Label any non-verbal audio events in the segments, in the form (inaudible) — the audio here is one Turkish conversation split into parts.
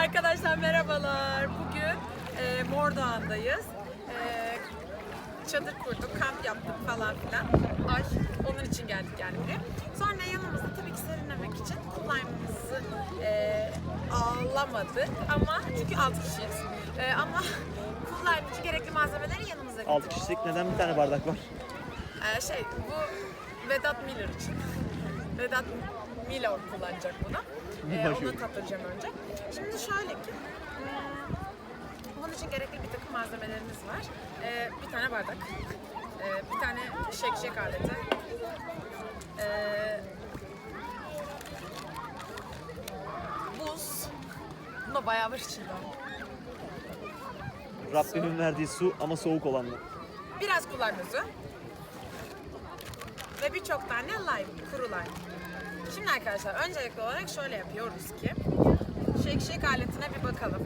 Arkadaşlar merhabalar. Bugün e, Mordoğan'dayız. E, çadır kurduk, kamp yaptık falan filan. Ay, onun için geldik yani buraya. Sonra yanımızda tabii ki serinlemek için kullanmamızı e, alamadık ama çünkü 6 kişiyiz. E, ama kullanmak için gerekli malzemeleri yanımıza 6 getirdik. kişilik neden bir tane bardak var? Ee, şey bu Vedat Miller için. Vedat Miller kullanacak bunu. Ee, bulduk. tattıracağım önce. Şimdi şöyle ki hmm, bunun için gerekli bir takım malzemelerimiz var. Ee, bir tane bardak, ee, bir tane shake shake aleti, ee, buz, bunda bayağı var içinde. Rabbimin verdiği su ama soğuk olanlar. Biraz özü ve birçok tane lime, kuru lime. Şimdi arkadaşlar öncelikli olarak şöyle yapıyoruz ki shake shake aletine bir bakalım.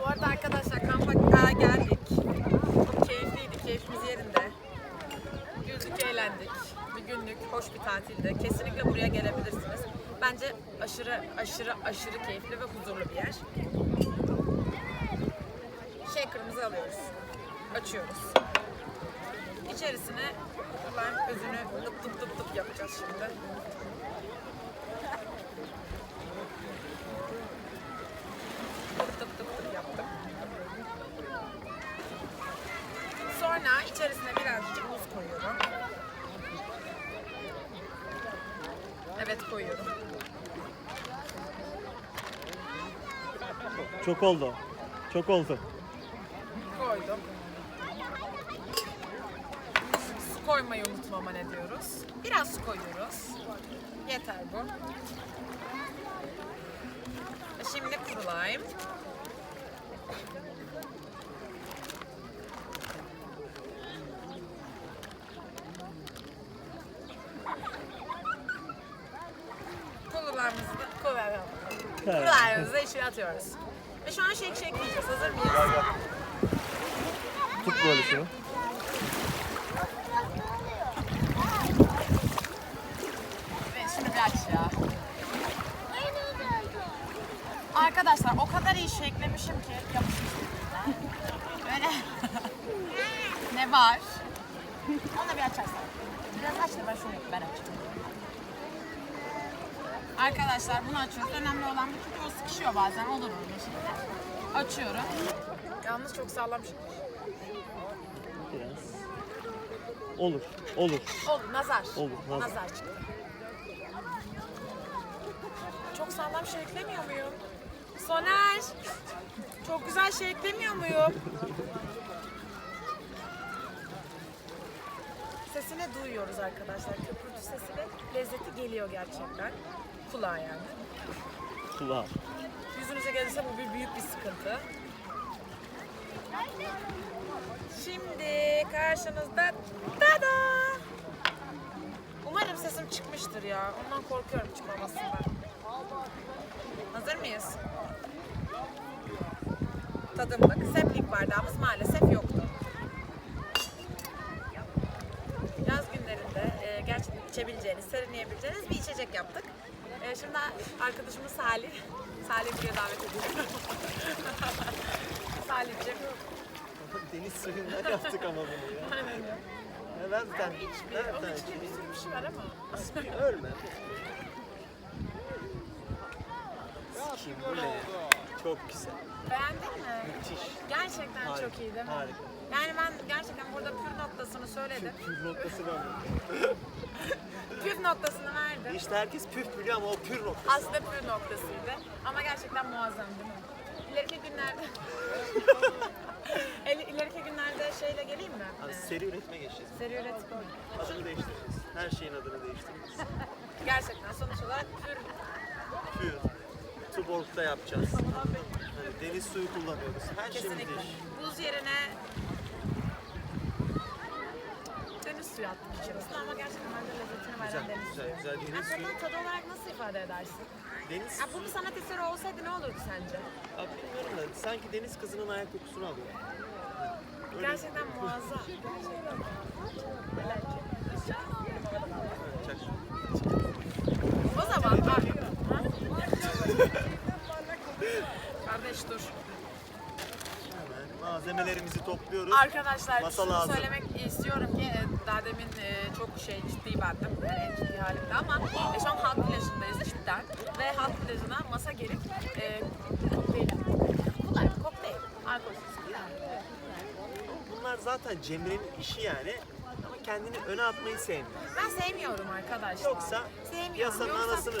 Bu arada arkadaşlar kampa geldik. Çok keyifliydi, keyfimiz yerinde. Güldük, eğlendik. Bir günlük hoş bir tatilde. Kesinlikle buraya gelebilirsiniz. Bence aşırı aşırı aşırı keyifli ve huzurlu bir yer. Shaker'ımızı alıyoruz. Açıyoruz. İçerisine lime özünü tıp tıp tıp tıp yapacağız şimdi. Tıp tıp tıp tıp yaptım. Sonra içerisine birazcık buz koyuyorum. Evet koyuyorum. Çok oldu. Çok oldu. Koydum. Su koymayı unutmama ne diyoruz? Biraz su koyuyoruz. Yeter bu. Şimdi kurulayım. Kurularımızı da. Kurularımızı da içine atıyoruz. Ve şu an shake shake yiyeceğiz. Hazır mıyız? Tut böyle şunu. Evet şimdi bir aç ya. Arkadaşlar o kadar şeklemişim ki. Böyle (laughs) ne var? Onu da bir açarsan. Biraz aç da ben şunu ben açayım. Arkadaşlar bunu açıyoruz. Önemli olan bu çünkü o sıkışıyor bazen olur öyle şeyler. Açıyorum. Yalnız çok sağlam şey. Biraz. Olur. Olur. Olur, nazar. Olur, nazar. Nazar çıktı. Çok sağlam şey eklemiyor muyum? Soner! Çok güzel şey eklemiyor muyum? Sesini duyuyoruz arkadaşlar. Köpürtü sesi ve lezzeti geliyor gerçekten. Kulağa yani. Kulağa. Yüzünüze gelirse bu bir büyük bir sıkıntı. Şimdi karşınızda tada! Umarım sesim çıkmıştır ya. Ondan korkuyorum çıkmamasından. Hazır mıyız? Tadımlık seplik bardağımız maalesef yoktu. Yaz günlerinde e, gerçekten içebileceğiniz, serinleyebileceğiniz bir içecek yaptık. E, şimdi arkadaşımız Salih, Salih buraya davet ediyorum. (laughs) Salih'cim. Deniz suyundan yaptık ama bunu ya. Aynen ya. Ver bir Onun içinde bir sürü bir şey var ama. Ölme. Kim bu ne? Çok güzel. Beğendin mi? Müthiş. Gerçekten Harika, çok iyi değil mi? harika. Yani ben gerçekten burada pür noktasını söyledim. Pür noktası var mı? Püf noktasını verdim. İşte herkes püf biliyor ama o pür noktası. Aslında pür noktasıydı. Ama gerçekten muazzam değil mi? İleriki günlerde... (laughs) İleriki günlerde şeyle geleyim mi? Ee, seri üretime geçeceğiz. seri üretim. Adını değiştireceğiz. Her şeyin adını değiştireceğiz. (laughs) Gerçekten sonuç olarak pür Pür. Tuborg'da yapacağız. Hani deniz suyu kullanıyoruz. Her şeyimiz kesinlikle. değişik. Buz yerine deniz suyu attık içerisine ama gerçekten bence lezzetini veren Güzel, deniz güzel, suyu. güzel. Deniz suyu. tadı olarak nasıl ifade edersin? Deniz Ya bu bir sanat eseri olsaydı ne olurdu sence? Abi bilmiyorum da sanki deniz kızının ayak kokusunu alıyor. Öyle- Gerçekten muazzam. Gerçekten. Ki. Çak. O zaman abi. Ha? Hemen malzemelerimizi topluyoruz. Arkadaşlar Masa şunu lazım. söylemek istiyorum ki e, daha demin e, çok şey ciddi bendim. Yani en ciddi halimde ama e, şu an halk plajındayız cidden. Ve halk plajına masa gelip e, kokteyl. Kokteyl. Alkolsüz. Bunlar zaten Cemre'nin işi yani. Kendini öne atmayı sevmiyor. Ben sevmiyorum arkadaşlar. Yoksa sevmiyorum. piyasanın Yoksa- anasını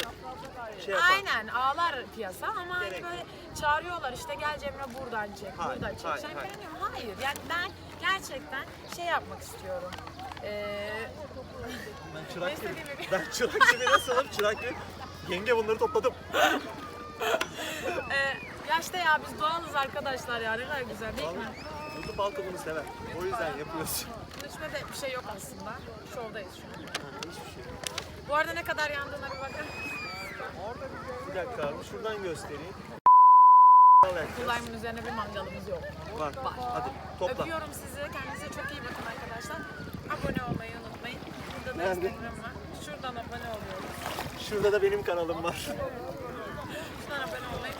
şey yapar. Aynen ağlar piyasa ama hani Gerek böyle çağırıyorlar işte gel Cemre buradan çek, Hayır, buradan çek. hayır, hayır. beğeniyorum. Hayır yani ben gerçekten şey yapmak istiyorum. Ee, Ben çırak gibi. istediğimi- Ben çırak gibi nasılım? Çırak gibi. Yenge bunları topladım. e, ya işte ya biz doğalız arkadaşlar ya ne kadar güzel değil mi? Vallahi YouTube halkı bunu sever. O yüzden yapıyoruz. İçinde de bir şey yok aslında. Şovdayız şu an. Hiçbir şey yok. Bu arada ne kadar yandığına bir bakın. Bir dakika abi şuradan göstereyim. Kulayımın üzerine bir mangalımız yok. Var. Var. Hadi topla. Öpüyorum sizi. Kendinize çok iyi bakın arkadaşlar. Abone olmayı unutmayın. Burada da Nerede? Instagram var. Şuradan abone oluyoruz. Şurada da benim kanalım var. Şuradan abone olmayı